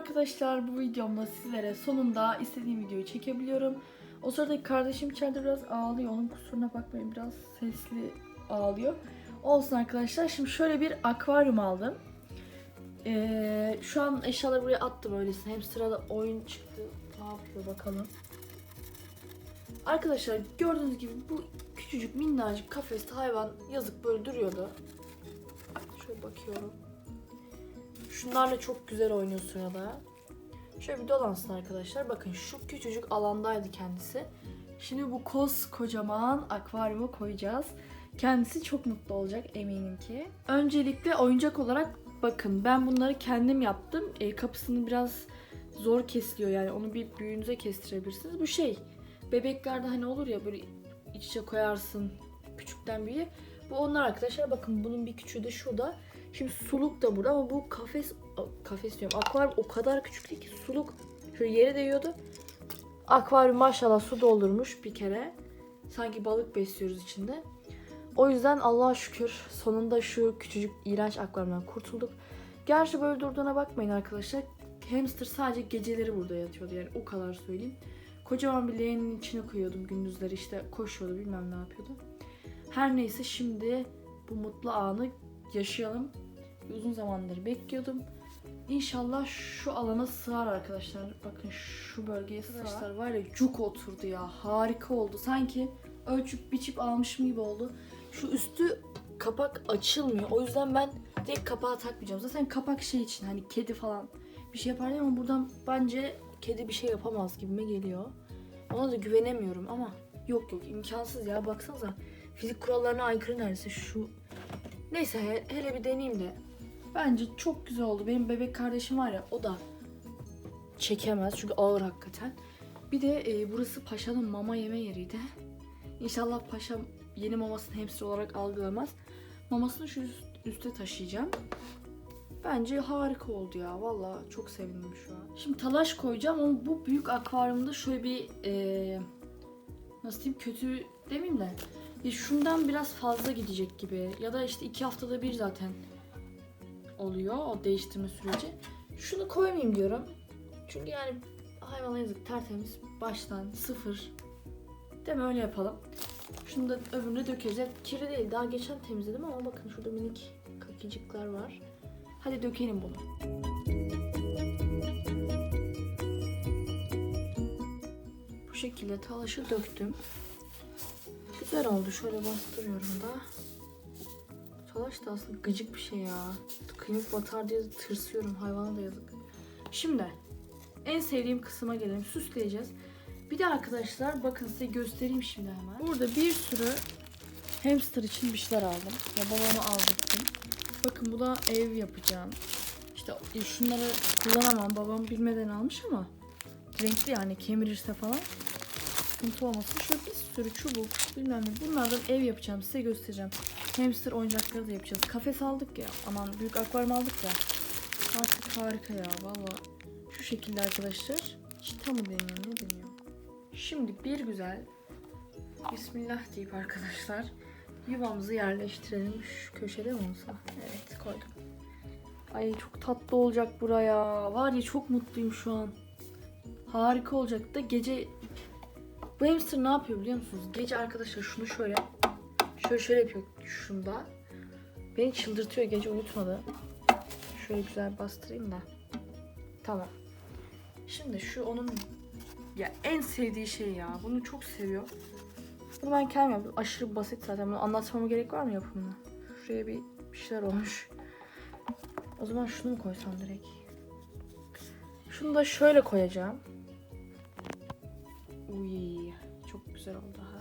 arkadaşlar bu videomda sizlere sonunda istediğim videoyu çekebiliyorum. O sırada kardeşim içeride biraz ağlıyor. Onun kusuruna bakmayın biraz sesli ağlıyor. Olsun arkadaşlar. Şimdi şöyle bir akvaryum aldım. Ee, şu an eşyaları buraya attım öylesine. Hem sırada oyun çıktı. Ne yapıyor bakalım. Arkadaşlar gördüğünüz gibi bu küçücük minnacık kafeste hayvan yazık böyle duruyordu. Şöyle bakıyorum. Şunlarla çok güzel oynuyor sırada. Şöyle bir dolansın arkadaşlar. Bakın şu küçücük alandaydı kendisi. Şimdi bu koskocaman akvaryuma koyacağız. Kendisi çok mutlu olacak eminim ki. Öncelikle oyuncak olarak bakın ben bunları kendim yaptım. E, kapısını biraz zor kesiliyor yani onu bir büyüğünüze kestirebilirsiniz. Bu şey bebeklerde hani olur ya böyle iç içe koyarsın küçükten büyüğe. Bu onlar arkadaşlar bakın bunun bir küçüğü de şurada. Şimdi suluk da burada ama bu kafes kafes diyorum. Akvaryum o kadar küçük değil ki suluk şöyle yere değiyordu. Akvaryum maşallah su doldurmuş bir kere. Sanki balık besliyoruz içinde. O yüzden Allah'a şükür sonunda şu küçücük iğrenç akvaryumdan kurtulduk. Gerçi böyle durduğuna bakmayın arkadaşlar. Hamster sadece geceleri burada yatıyordu yani o kadar söyleyeyim. Kocaman bir leğenin içine koyuyordum gündüzleri işte koşuyordu bilmem ne yapıyordu. Her neyse şimdi bu mutlu anı yaşayalım. Uzun zamandır bekliyordum. İnşallah şu alana sığar arkadaşlar. Bakın şu bölgeye. Arkadaşlar var ya cuk oturdu ya. Harika oldu. Sanki ölçüp biçip almışım gibi oldu. Şu üstü kapak açılmıyor. O yüzden ben direkt kapağı takmayacağım. Zaten kapak şey için hani kedi falan bir şey yapar ama buradan bence kedi bir şey yapamaz gibime geliyor. Ona da güvenemiyorum ama yok yok imkansız ya baksanıza. Fizik kurallarına aykırı neredeyse şu Neyse he- hele bir deneyeyim de. Bence çok güzel oldu. Benim bebek kardeşim var ya o da çekemez çünkü ağır hakikaten. Bir de e, burası paşanın mama yeme yeriydi. İnşallah paşa yeni mamasını hamster olarak algılamaz. Mamasını şu üst- üste taşıyacağım. Bence harika oldu ya. Valla çok sevindim şu an. Şimdi talaş koyacağım ama bu büyük akvaryumda şöyle bir e, nasıl diyeyim kötü demeyeyim de ya şundan biraz fazla gidecek gibi. Ya da işte iki haftada bir zaten oluyor o değiştirme süreci. Şunu koymayayım diyorum. Çünkü yani hayvana yazık tertemiz baştan sıfır. Mi öyle yapalım. Şunu da öbürüne dökeriz. Evet, kirli değil daha geçen temizledim ama bakın şurada minik kakicikler var. Hadi dökelim bunu. Bu şekilde talaşı döktüm. Güzel oldu. Şöyle bastırıyorum da. Talaş da aslında gıcık bir şey ya. Kıymık batar diye tırsıyorum. Hayvana da yazık. Şimdi en sevdiğim kısma gelelim. Süsleyeceğiz. Bir de arkadaşlar bakın size göstereyim şimdi hemen. Burada bir sürü hamster için bir şeyler aldım. Ya babama aldırdım. Bakın bu da ev yapacağım. İşte şunları kullanamam. Babam bilmeden almış ama renkli yani kemirirse falan sıkıntı olmasın. Şöyle bir sürü çubuk bilmem ne. Bunlardan ev yapacağım. Size göstereceğim. Hamster oyuncakları da yapacağız. Kafes aldık ya. Aman büyük akvaryum aldık ya. Artık harika ya valla. Şu şekilde arkadaşlar. Çita mı deniyor ne deniyor? Şimdi bir güzel Bismillah deyip arkadaşlar yuvamızı yerleştirelim. Şu köşede mi olsa? Evet koydum. Ay çok tatlı olacak buraya. Var ya çok mutluyum şu an. Harika olacak da gece bu hamster ne yapıyor biliyor musunuz? Gece arkadaşlar şunu şöyle şöyle şöyle yapıyor şunda. Beni çıldırtıyor gece uyutmadı. Şöyle güzel bastırayım da. Tamam. Şimdi şu onun ya en sevdiği şey ya. Bunu çok seviyor. Bunu ben kendim yaptım. Aşırı basit zaten. Bunu anlatmama gerek var mı yapımını? Şuraya bir, şeyler olmuş. O zaman şunu mu koysam direkt? Şunu da şöyle koyacağım. Uy, güzel oldu ha.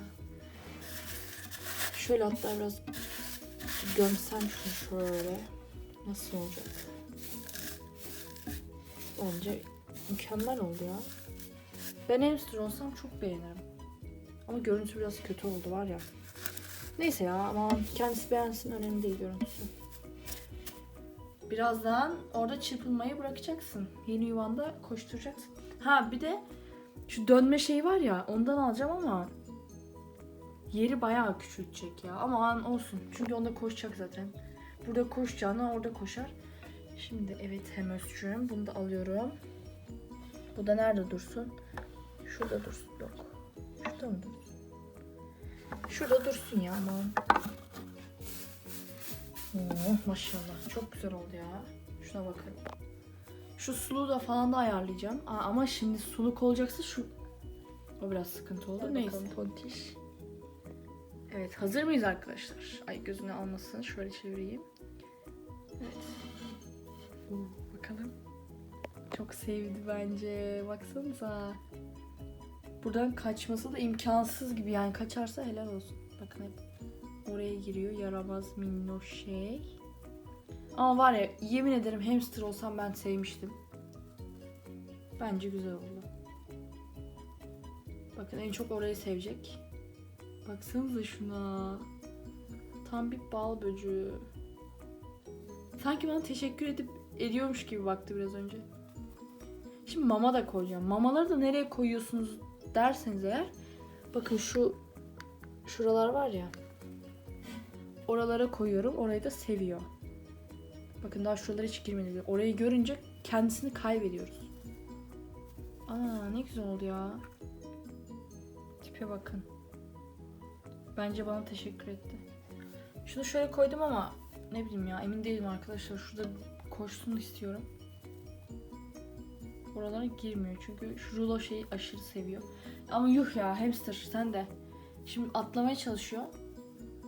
Şöyle hatta biraz gömsem şunu şöyle. Nasıl olacak? Bence mükemmel oldu ya. Ben hamster olsam çok beğenirim. Ama görüntü biraz kötü oldu var ya. Neyse ya ama kendisi beğensin önemli değil görüntüsü. Birazdan orada çırpınmayı bırakacaksın. Yeni yuvanda koşturacaksın. Ha bir de şu dönme şeyi var ya ondan alacağım ama yeri bayağı küçültecek ya. Ama an olsun. Çünkü onda koşacak zaten. Burada koşacağına orada koşar. Şimdi evet hem Bunu da alıyorum. Bu da nerede dursun? Şurada dursun. Yok. Şurada mı dursun? Şurada dursun ya aman. Oh maşallah. Çok güzel oldu ya. Şuna bakın. Şu suluğu da falan da ayarlayacağım. Aa, ama şimdi suluk olacaksa şu... O biraz sıkıntı oldu. Hadi Neyse. bakalım. Evet hazır mıyız arkadaşlar? Ay gözüne almasın. Şöyle çevireyim. Evet. Oo, bakalım. Çok sevdi bence. Baksanıza. Buradan kaçması da imkansız gibi. Yani kaçarsa helal olsun. Bakın hep oraya giriyor. Yaramaz minnoş şey. Ama var ya yemin ederim hamster olsam ben sevmiştim. Bence güzel oldu. Bakın en çok orayı sevecek. Baksanıza şuna. Tam bir bal böcüğü. Sanki bana teşekkür edip ediyormuş gibi baktı biraz önce. Şimdi mama da koyacağım. Mamaları da nereye koyuyorsunuz derseniz eğer. Bakın şu şuralar var ya. Oralara koyuyorum. Orayı da seviyor. Bakın daha şuralara hiç girmedi. Orayı görünce kendisini kaybediyoruz. Aa ne güzel oldu ya. Tipe bakın. Bence bana teşekkür etti. Şunu şöyle koydum ama ne bileyim ya emin değilim arkadaşlar. Şurada koşsun istiyorum. Oralara girmiyor çünkü şu rulo şeyi aşırı seviyor. Ama yuh ya hamster sen de. Şimdi atlamaya çalışıyor.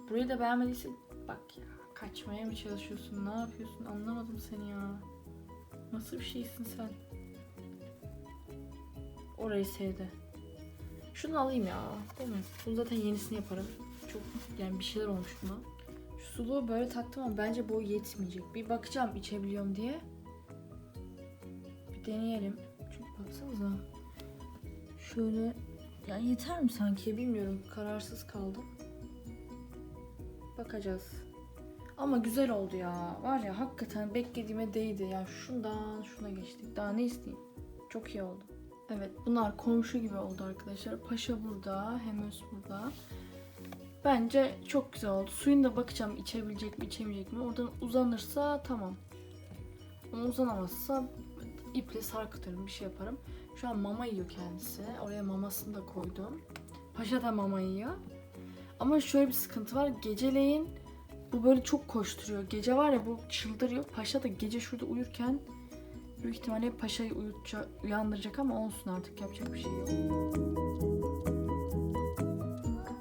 Burayı da beğenmediyse bak ya kaçmaya mı çalışıyorsun ne yapıyorsun anlamadım seni ya. Nasıl bir şeysin sen? Orayı sevdi. Şunu alayım ya. Değil mi? Bunu zaten yenisini yaparım. Çok yani bir şeyler olmuş buna. Şu suluğu böyle taktım ama bence boy yetmeyecek. Bir bakacağım içebiliyorum diye. Bir deneyelim. Çünkü baksanıza. Şöyle yani yeter mi sanki bilmiyorum. Kararsız kaldım. Bakacağız. Ama güzel oldu ya. Var ya hakikaten beklediğime değdi. Yani şundan şuna geçtik. Daha ne isteyeyim? Çok iyi oldu. Evet bunlar komşu gibi oldu arkadaşlar. Paşa burada, Hemes burada. Bence çok güzel oldu. Suyun da bakacağım içebilecek mi içemeyecek mi. Oradan uzanırsa tamam. Ama uzanamazsa iple sarkıtırım bir şey yaparım. Şu an mama yiyor kendisi. Oraya mamasını da koydum. Paşa da mama yiyor. Ama şöyle bir sıkıntı var. Geceleyin bu böyle çok koşturuyor. Gece var ya bu çıldırıyor. Paşa da gece şurada uyurken büyük ihtimalle paşayı uyutacak, uyandıracak ama olsun artık yapacak bir şey yok.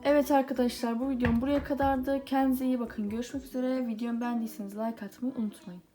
Evet arkadaşlar bu videom buraya kadardı. Kendinize iyi bakın. Görüşmek üzere. Videomu beğendiyseniz like atmayı unutmayın.